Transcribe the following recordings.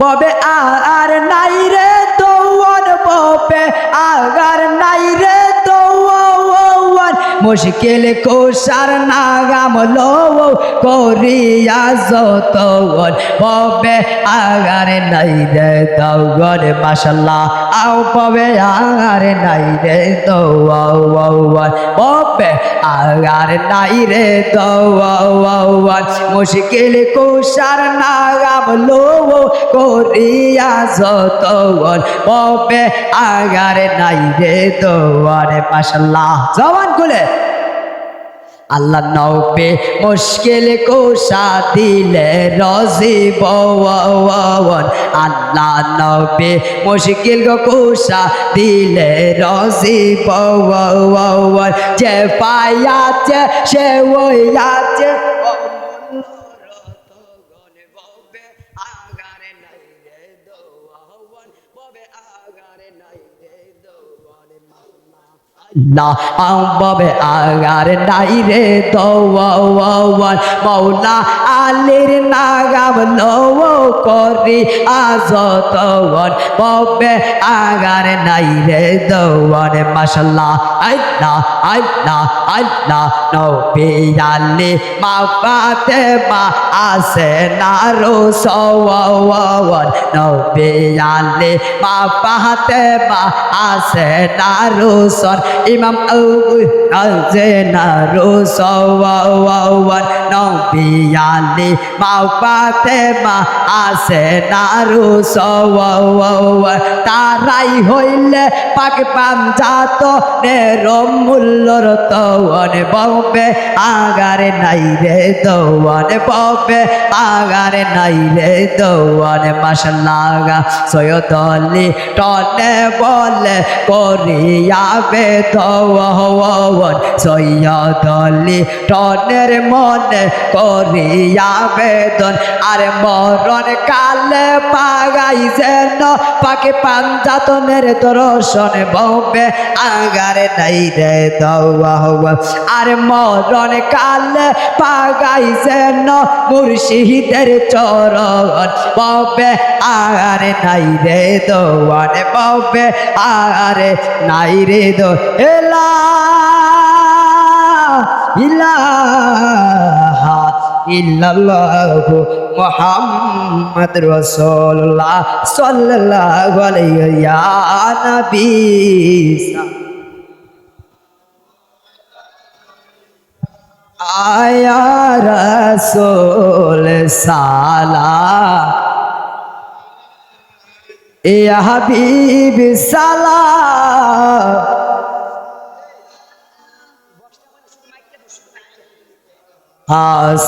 ববে আর মুশকিল কোষার নাগাম লো করিয়া যতন ববে আগার নাই রে দৌড় মাশাল্লাহ, আও ববে আগার নাই রে দৌড় ববে আগার নাই রে দৌড় মুশকিল কোষার নাগাম লো করিয়া যতন ববে আগার নাই রে দৌড় মাশাল্লাহ। জবান খুলে। আল্লাহ নবে মুশকিল কোষা দিলে রজি বওয়ান আল্লাহ নবে মুশকিল কোষা দিলে রজি বওয়ান যে পায়াছে সে ওই আছে না, আম্বাবে আগার নাই রে দওয়ান মৌলা আলীর নাগাম লও করি আজ তওয়ান ববে আগার নাই রে দওয়ান মাশাল্লাহ। আল্লাহ আল্লাহ আল্লাহ, নবী আলী মা পাতে মা আসে না রো সওয়ান নবী আলী মা পাতে মা আসে না রো সর ইমাম আজে না রো সওয়ান নবী আলী মা আসে না রো সওয়ান তারাই হইলে পাক পাঞ্জাত নেরম মূল্যর তওয়ান ববে আগারে নাই রে দওয়ান ববে আগারে নাই রে দওয়ান মাশাল্লাহ সৈয়দ আলী টনে বলে করিয়াবে দওয়ান সৈয়দ আলী টনের মনে করিয়াবে দন আর মরণ কালে পাগাই যেন, পাকে পাঞ্জাতনের দর্শন ববে আগারে নাই রে দওয়া আর মরণ কালে পাগাই যেন, মুর্শিদের চরণ ববে আগারে নাই রে দোয়ান ববে আগারে নাই রে দো এলা ইলাহা ইল্লাল্লাহু মুহাম্মদ নবী আয়া রাসূল সালাম। ইয়া হাবিব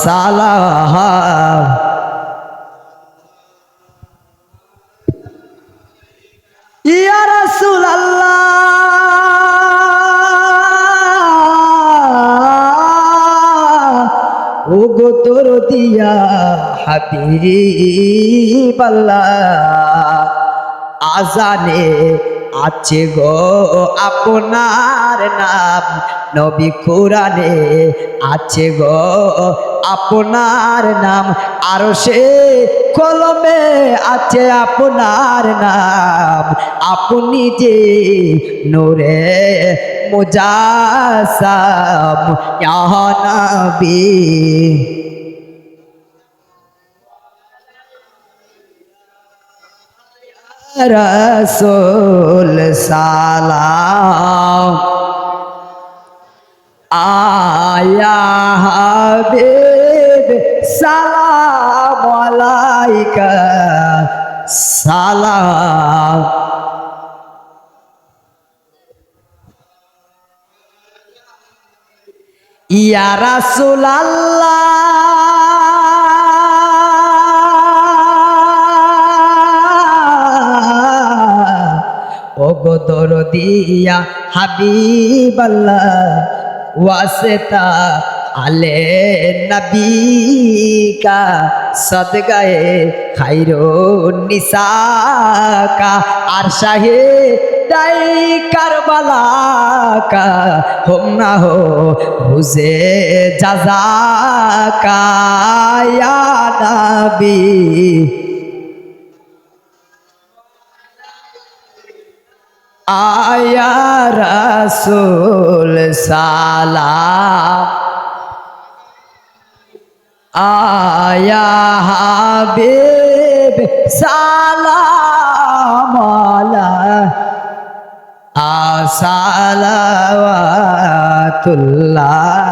সালাম ইয়া রাসূল আল্লাহ ও গো তোর দিয়া হাবিব আল্লাহ আজানে আছে গো আপনার নাম, নবী কোরআনে আছে গো আপনার নাম, আর সে কলমে আছে আপনার নাম। আপনি যে নোরে মুজাসাম ইয়া নবী। রসুল সালাম আয়া হাবিব সালাম আলাইকা সালাম। ইয়া রাসূল আল্লাহ ও গো দরদিয়া হাবিবাল্লাহ, ওয়াসেতা আলে নবী কা সদগায়ে খাইরো নিসা কা আর শাহে দাই কারবালা কা হোম না হো হুজে জাজা কা ইয়া নবী। আয়া রসুল সালাম। আয়া হাবিব সালাম আলাইহি। আসালাওয়াতুল্লাহ